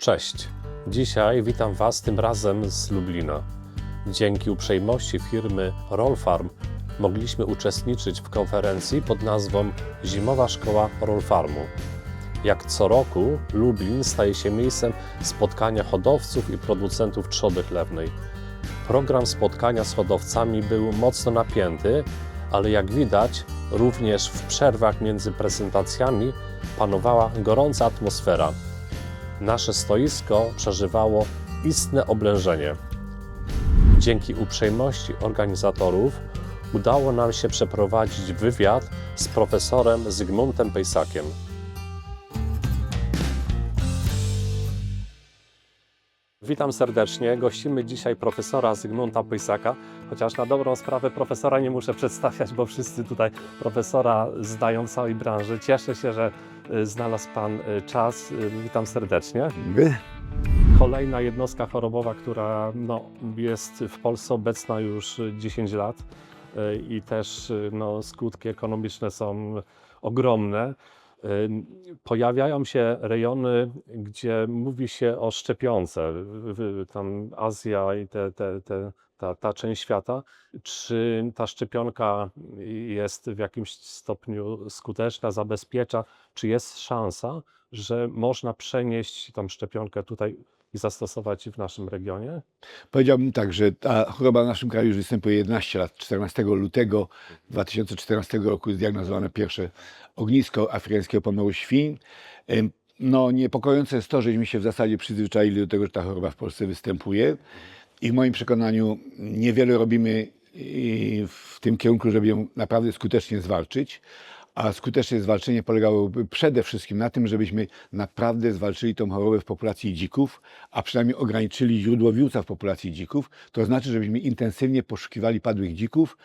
Cześć. Dzisiaj witam Was tym razem z Lublina. Dzięki uprzejmości firmy Rollfarm mogliśmy uczestniczyć w konferencji pod nazwą Zimowa Szkoła Rollfarmu. Jak co roku Lublin staje się miejscem spotkania hodowców i producentów trzody chlewnej. Program spotkania z hodowcami był mocno napięty, ale jak widać, również w przerwach między prezentacjami panowała gorąca atmosfera. Nasze stoisko przeżywało istne oblężenie. Dzięki uprzejmości organizatorów udało nam się przeprowadzić wywiad z profesorem Zygmuntem Pejsakiem. Witam serdecznie. Gościmy dzisiaj profesora Zygmunta Pejsaka, chociaż na dobrą sprawę profesora nie muszę przedstawiać, bo wszyscy tutaj profesora znają całej branży. Cieszę się, że y, znalazł Pan y, czas. Y, Witam serdecznie. Wy? Kolejna jednostka chorobowa, która no, jest w Polsce obecna już 10 lat i też no, skutki ekonomiczne są ogromne. Pojawiają się rejony, gdzie mówi się o szczepionce, tam Azja i te, te, te, ta, ta część świata. Czy ta szczepionka jest w jakimś stopniu skuteczna, zabezpiecza? Czy jest szansa, że można przenieść tą szczepionkę tutaj i zastosować w naszym regionie? Powiedziałbym tak, że ta choroba w naszym kraju już występuje 11 lat. 14 lutego 2014 roku zdiagnozowano pierwsze ognisko afrykańskiego pomoru świń. No, niepokojące jest to, żeśmy się w zasadzie przyzwyczaili do tego, że ta choroba w Polsce występuje. I w moim przekonaniu niewiele robimy i w tym kierunku, żeby ją naprawdę skutecznie zwalczyć. A skuteczne zwalczenie polegałoby przede wszystkim na tym, żebyśmy naprawdę zwalczyli tą chorobę w populacji dzików, a przynajmniej ograniczyli źródło wirusa w populacji dzików. To znaczy, żebyśmy intensywnie poszukiwali padłych dzików,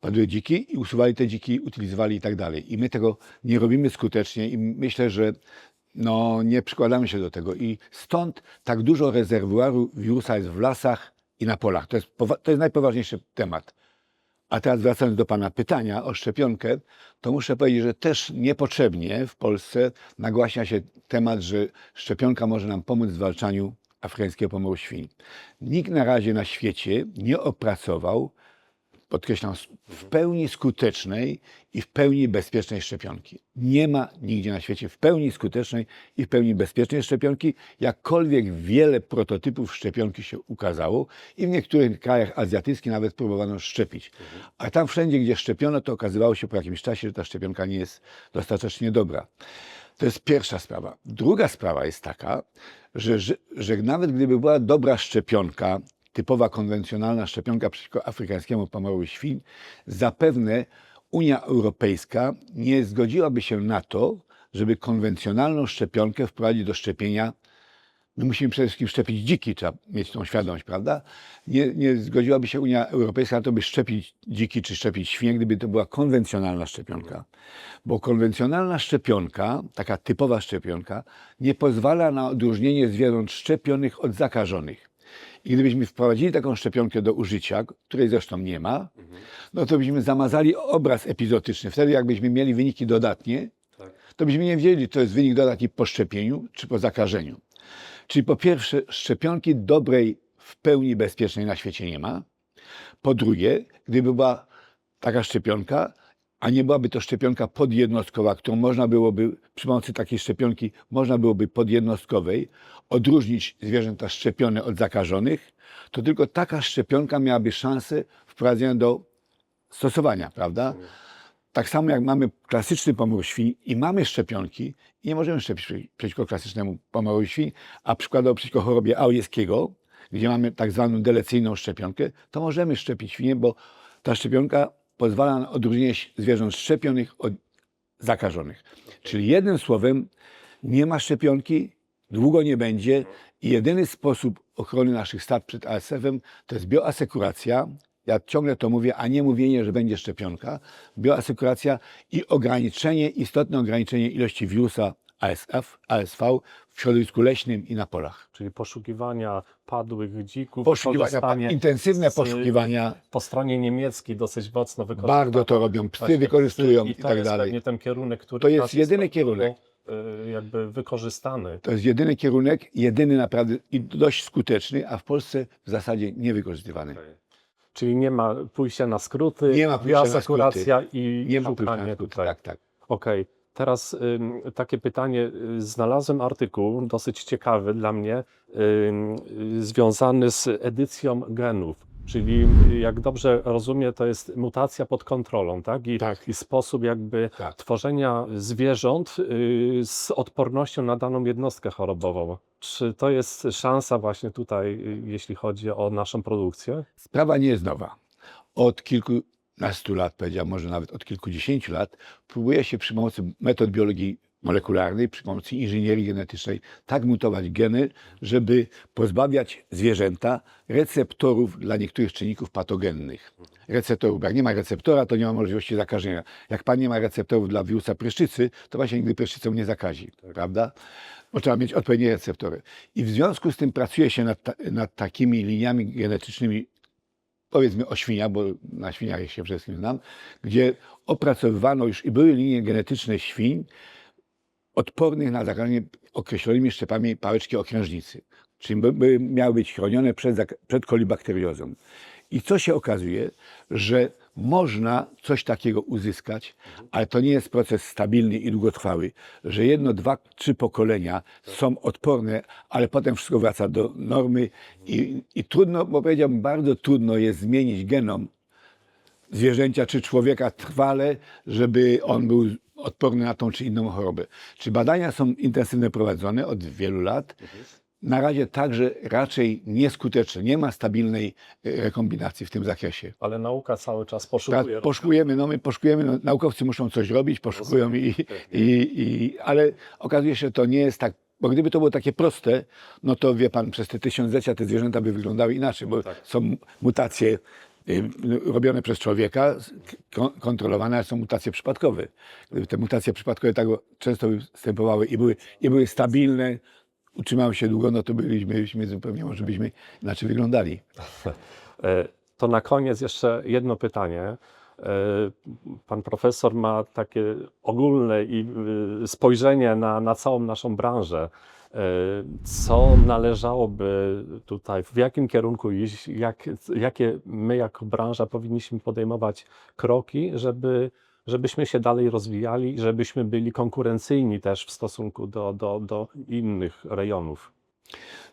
padłe dziki i usuwali te dziki, utylizowali i tak dalej. I my tego nie robimy skutecznie i myślę, że no, nie przykładamy się do tego. I stąd tak dużo rezerwuaru wirusa jest w lasach i na polach. To jest, to jest najpoważniejszy temat. A teraz wracając do Pana pytania o szczepionkę, to muszę powiedzieć, że też niepotrzebnie w Polsce nagłaśnia się temat, że szczepionka może nam pomóc w zwalczaniu afrykańskiego pomoru świń. Nikt na razie na świecie nie opracował, podkreślam, w pełni skutecznej i w pełni bezpiecznej szczepionki. Nie ma nigdzie na świecie w pełni skutecznej i w pełni bezpiecznej szczepionki. Jakkolwiek wiele prototypów szczepionki się ukazało i w niektórych krajach azjatyckich nawet próbowano szczepić. A tam wszędzie, gdzie szczepiono, to okazywało się po jakimś czasie, że ta szczepionka nie jest dostatecznie dobra. To jest pierwsza sprawa. Druga sprawa jest taka, że, że, że nawet gdyby była dobra szczepionka, typowa konwencjonalna szczepionka przeciwko afrykańskiemu pomorowi świń, zapewne Unia Europejska nie zgodziłaby się na to, żeby konwencjonalną szczepionkę wprowadzić do szczepienia My musimy przede wszystkim szczepić dziki, trzeba mieć tą świadomość, prawda? Nie, nie zgodziłaby się Unia Europejska na to, by szczepić dziki czy szczepić świnie, gdyby to była konwencjonalna szczepionka. Bo konwencjonalna szczepionka, taka typowa szczepionka, nie pozwala na odróżnienie zwierząt szczepionych od zakażonych. I gdybyśmy wprowadzili taką szczepionkę do użycia, której zresztą nie ma, no to byśmy zamazali obraz epizotyczny. Wtedy jakbyśmy mieli wyniki dodatnie, to byśmy nie wiedzieli, czy to jest wynik dodatni po szczepieniu, czy po zakażeniu. Czyli po pierwsze, szczepionki dobrej, w pełni bezpiecznej na świecie nie ma. Po drugie, gdyby była taka szczepionka, a nie byłaby to szczepionka podjednostkowa, którą można byłoby przy pomocy takiej szczepionki, można byłoby podjednostkowej odróżnić zwierzęta szczepione od zakażonych, to tylko taka szczepionka miałaby szansę wprowadzenia do stosowania, prawda? Tak samo jak mamy klasyczny pomór świń i mamy szczepionki i nie możemy szczepić przeci- przeciwko klasycznemu pomorowi świń, a przykładowo przeciwko chorobie aujewskiego, gdzie mamy tak zwaną delecyjną szczepionkę, to możemy szczepić świnie, bo ta szczepionka pozwala na odróżnienie zwierząt szczepionych od zakażonych. Czyli jednym słowem, nie ma szczepionki, długo nie będzie i jedyny sposób ochrony naszych stad przed ASF-em to jest bioasekuracja. Ja ciągle to mówię, a nie mówienie, że będzie szczepionka. Bioasekuracja i ograniczenie, istotne ograniczenie ilości wirusa ASF, ASV w środowisku leśnym i na polach. Czyli poszukiwania padłych dzików, Poszukiwania, korzystanie intensywne z- poszukiwania, Po stronie niemieckiej dosyć mocno wykorzystywane. bardzo to robią, psy wykorzystują i to tak jest dalej. pewnie ten kierunek, który To jest jedyny istotnie kierunek. y, jakby wykorzystany. To jest jedyny kierunek, jedyny naprawdę i dość skuteczny, a w Polsce w zasadzie niewykorzystywany. Czyli nie ma pójścia na skróty, Nie ma pójścia na bioasekuracja i Nie ma pójścia na skróty. tutaj. Tak, tak. Okej, teraz takie pytanie. Y, Znalazłem artykuł dosyć ciekawy dla mnie, y, związany z edycją genów. Czyli y, jak dobrze rozumiem, to jest mutacja pod kontrolą, tak? I, Tak. i sposób jakby Tak. tworzenia zwierząt z odpornością na daną jednostkę chorobową. Czy to jest szansa właśnie tutaj, jeśli chodzi o naszą produkcję? Sprawa nie jest nowa. Od kilkunastu lat, powiedziałbym, może nawet od kilkudziesięciu lat, próbuje się przy pomocy metod biologii molekularnej, przy pomocy inżynierii genetycznej tak mutować geny, żeby pozbawiać zwierzęta receptorów dla niektórych czynników patogennych. Receptorów, jak nie ma receptora, to nie ma możliwości zakażenia. Jak pan nie ma receptorów dla wirusa pryszczycy, to właśnie nigdy pryszczycą nie zakazi, prawda? Bo trzeba mieć odpowiednie receptory. I w związku z tym pracuje się nad, ta, nad takimi liniami genetycznymi powiedzmy o świniach, bo na świniach się wszystkim znam, gdzie opracowywano już i były linie genetyczne świń odpornych na zakażenie określonymi szczepami pałeczki okrężnicy. Czyli by, miały być chronione przed, przed kolibakteriozą. I co się okazuje, że można coś takiego uzyskać, ale to nie jest proces stabilny i długotrwały, że jedno, dwa, trzy pokolenia są odporne, ale potem wszystko wraca do normy i, i trudno, bo powiedziałbym, bardzo trudno jest zmienić genom zwierzęcia czy człowieka trwale, żeby on był odporny na tą czy inną chorobę. Czy badania są intensywnie prowadzone od wielu lat? Na razie także raczej nieskuteczne. Nie ma stabilnej e, rekombinacji w tym zakresie. Ale nauka cały czas poszukuje. Poszukujemy, no my poszukujemy, no, naukowcy muszą coś robić, poszukują, i, i, i, ale okazuje się, że to nie jest tak, bo gdyby to było takie proste, no to wie pan, przez te tysiąclecia te zwierzęta by wyglądały inaczej, bo Tak. są mutacje y, robione przez człowieka, kon- kontrolowane, ale są mutacje przypadkowe. Gdyby te mutacje przypadkowe tak często występowały i były, i były stabilne, utrzymały się długo, no to byliśmy, byliśmy zupełnie, może byśmy inaczej wyglądali. E, To na koniec jeszcze jedno pytanie. E, Pan profesor ma takie ogólne i y, spojrzenie na, na całą naszą branżę. E, Co należałoby tutaj, w jakim kierunku iść, jak, jakie my jako branża powinniśmy podejmować kroki, żeby, żebyśmy się dalej rozwijali żebyśmy byli konkurencyjni też w stosunku do, do, do innych rejonów.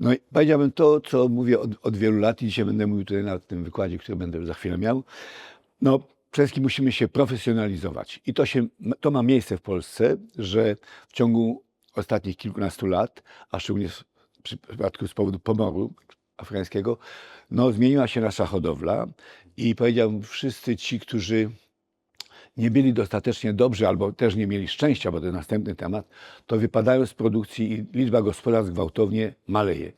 No i powiedziałbym to, co mówię od, od wielu lat i dzisiaj będę mówił tutaj na tym wykładzie, który będę za chwilę miał. No, przede wszystkim musimy się profesjonalizować. I to, się, to ma miejsce w Polsce, że w ciągu ostatnich kilkunastu lat, a szczególnie w przypadku z powodu pomoru afrykańskiego, no, zmieniła się nasza hodowla i powiedziałbym, wszyscy ci, którzy nie byli dostatecznie dobrzy albo też nie mieli szczęścia, bo to następny temat, to wypadają z produkcji i liczba gospodarstw gwałtownie maleje.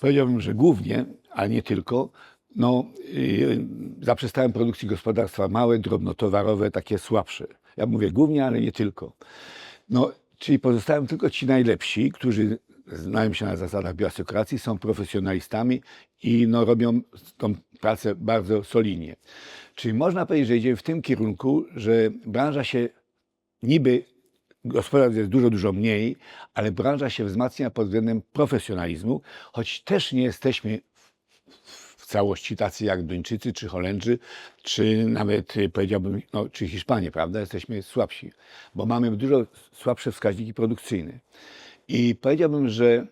Powiedziałbym, że głównie, ale nie tylko, no, yy, zaprzestałem produkcji gospodarstwa małe, drobnotowarowe, takie słabsze. Ja mówię głównie, ale nie tylko. No, czyli pozostają tylko ci najlepsi, którzy znają się na zasadach bioasekuracji, są profesjonalistami i no, robią tą pracę bardzo solidnie. Czyli można powiedzieć, że idziemy w tym kierunku, że branża się niby gospodarstw jest dużo, dużo mniej, ale branża się wzmacnia pod względem profesjonalizmu, choć też nie jesteśmy w całości tacy jak Duńczycy, czy Holendrzy, czy nawet y, powiedziałbym, no, czy Hiszpanie, prawda? Jesteśmy słabsi, bo mamy dużo słabsze wskaźniki produkcyjne. I powiedziałbym, że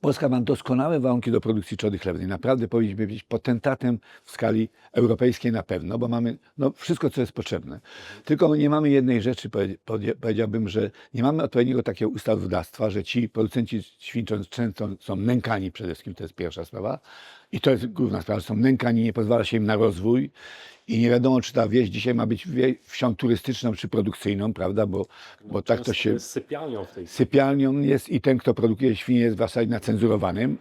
Polska ma doskonałe warunki do produkcji trzody chlewnej. Naprawdę powinniśmy być potentatem w skali europejskiej na pewno, bo mamy no, wszystko, co jest potrzebne. Tylko nie mamy jednej rzeczy, powie- powie- powiedziałbym, że nie mamy odpowiedniego takiego ustawodawstwa, że ci producenci świń często są nękani przede wszystkim, to jest pierwsza sprawa. I to jest główna sprawa, że są nękani, nie pozwala się im na rozwój i nie wiadomo, czy ta wieś dzisiaj ma być wsią turystyczną czy produkcyjną, prawda, bo, bo tak to się jest sypialnią w tej sypialnią jest i ten, kto produkuje świnie, jest w zasadzie na cenzurowanym,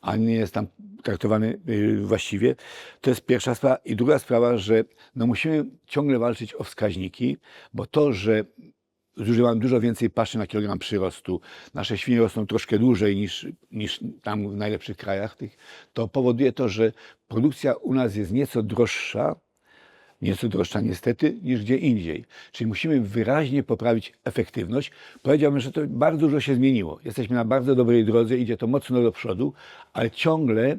a nie jest tam traktowany y, właściwie. To jest pierwsza sprawa. I druga sprawa, że no musimy ciągle walczyć o wskaźniki, bo to, że zużywamy dużo więcej paszy na kilogram przyrostu, nasze świnie rosną troszkę dłużej niż, niż tam w najlepszych krajach, tych, to powoduje to, że produkcja u nas jest nieco droższa, nieco droższa niestety niż gdzie indziej. Czyli musimy wyraźnie poprawić efektywność. Powiedziałbym, że to bardzo dużo się zmieniło. Jesteśmy na bardzo dobrej drodze, idzie to mocno do przodu, ale ciągle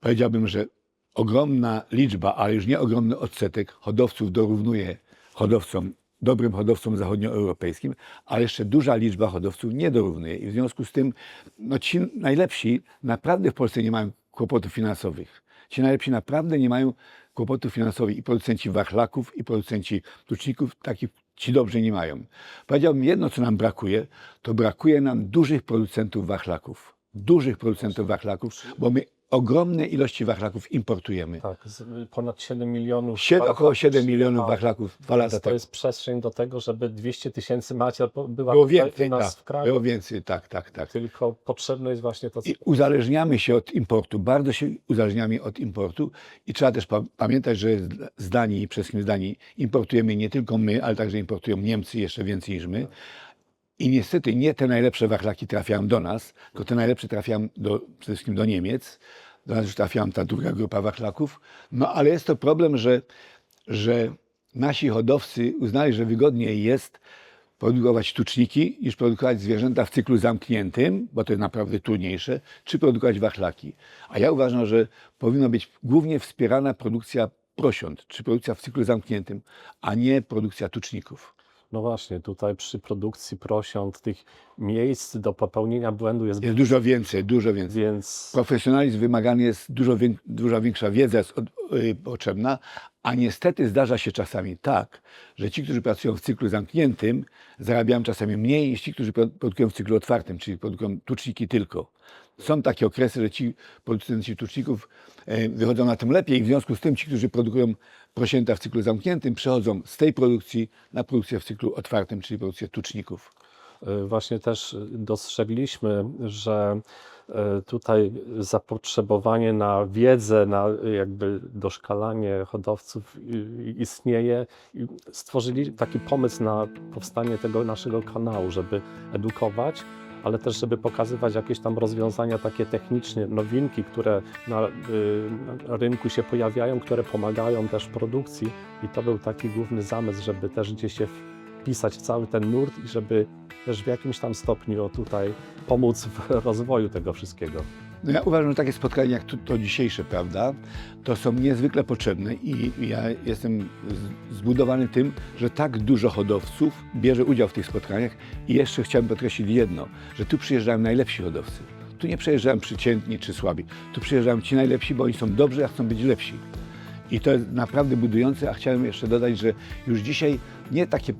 powiedziałbym, że ogromna liczba, ale już nie ogromny odsetek hodowców dorównuje hodowcom, dobrym hodowcom zachodnioeuropejskim, ale jeszcze duża liczba hodowców nie dorównuje. I w związku z tym no, ci najlepsi naprawdę w Polsce nie mają kłopotów finansowych. Ci najlepsi naprawdę nie mają kłopotów finansowych i producenci wachlaków, i producenci tuczników, takich ci dobrzy nie mają. Powiedziałbym jedno, co nam brakuje, to brakuje nam dużych producentów wachlaków. Dużych producentów wachlaków, bo my ogromne ilości wachlaków importujemy. Tak, ponad 7 milionów. Sied- wachlaków około 7 przyjechała. milionów wachlaków dwa lata to temu. jest przestrzeń do tego, żeby 200 tysięcy macier po- była Było więcej, u nas tak, w kraju. było więcej, tak, tak, tak. Tylko potrzebne jest właśnie to, co I uzależniamy się od importu, bardzo się uzależniamy od importu i trzeba też pa- pamiętać, że z- Danii, przede wszystkim z Danii, importujemy nie tylko my, ale także importują Niemcy jeszcze więcej niż my. I niestety nie te najlepsze wachlaki trafiają do nas, tylko te najlepsze trafiają do, przede wszystkim do Niemiec. Do nas już trafiała ta druga grupa wachlaków. No ale jest to problem, że, że nasi hodowcy uznali, że wygodniej jest produkować tuczniki niż produkować zwierzęta w cyklu zamkniętym, bo to jest naprawdę trudniejsze, czy produkować wachlaki. A ja uważam, że powinna być głównie wspierana produkcja prosiąt, czy produkcja w cyklu zamkniętym, a nie produkcja tuczników. No właśnie, tutaj przy produkcji prosiąt tych miejsc do popełnienia błędu jest, Jest dużo więcej, dużo więcej. więc Profesjonalizm wymagany jest dużo, wię- dużo większa wiedza jest od, y, potrzebna, a niestety zdarza się czasami tak, że ci, którzy pracują w cyklu zamkniętym, zarabiają czasami mniej niż ci, którzy pro- produkują w cyklu otwartym, czyli produkują tuczniki tylko. Są takie okresy, że ci producenci tuczników e, wychodzą na tym lepiej, w związku z tym ci, którzy produkują prosięta w cyklu zamkniętym, przechodzą z tej produkcji na produkcję w cyklu otwartym, czyli produkcję tuczników. y, właśnie też dostrzegliśmy, że y, tutaj zapotrzebowanie na wiedzę, na jakby doszkalanie hodowców istnieje. Stworzyli taki pomysł na powstanie tego naszego kanału, żeby edukować, ale też żeby pokazywać jakieś tam rozwiązania takie techniczne, nowinki, które na, y, na rynku się pojawiają, które pomagają też w produkcji. I to był taki główny zamysł, żeby też gdzieś się wpisać w cały ten nurt i żeby też w jakimś tam stopniu tutaj pomóc w rozwoju tego wszystkiego. No ja uważam, że takie spotkania jak tu, to dzisiejsze, prawda, to są niezwykle potrzebne i ja jestem zbudowany tym, że tak dużo hodowców bierze udział w tych spotkaniach i jeszcze chciałbym podkreślić jedno, że tu przyjeżdżają najlepsi hodowcy. Tu nie przyjeżdżają przeciętni czy słabi. Tu przyjeżdżają ci najlepsi, bo oni są dobrzy, a chcą być lepsi. I to jest naprawdę budujące, a chciałem jeszcze dodać, że już dzisiaj nie takie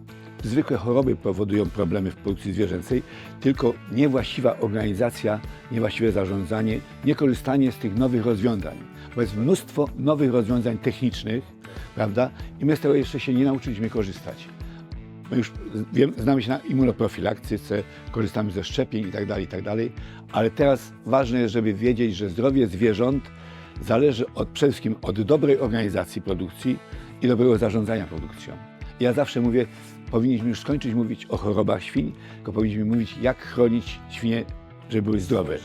zwykłe choroby powodują problemy w produkcji zwierzęcej, tylko niewłaściwa organizacja, niewłaściwe zarządzanie, niekorzystanie z tych nowych rozwiązań. Bo jest mnóstwo nowych rozwiązań technicznych, prawda? I my z tego jeszcze się nie nauczyliśmy korzystać. My już wiem, znamy się na immunoprofilaktyce, korzystamy ze szczepień i tak dalej, i tak ale teraz ważne jest, żeby wiedzieć, że zdrowie zwierząt zależy od, przede wszystkim od dobrej organizacji produkcji i dobrego zarządzania produkcją. Ja zawsze mówię, powinniśmy już skończyć mówić o chorobach świń, tylko powinniśmy mówić, jak chronić świnie, żeby były zdrowe.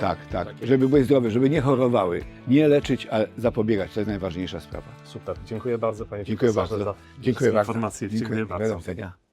Tak, tak, żeby były zdrowe, żeby nie chorowały. Nie leczyć, ale zapobiegać, to jest najważniejsza sprawa. Super, dziękuję bardzo panie Dziękuję bardzo. za Dziękuję bardzo. informacje. Dziękuję, bardzo. widzenia.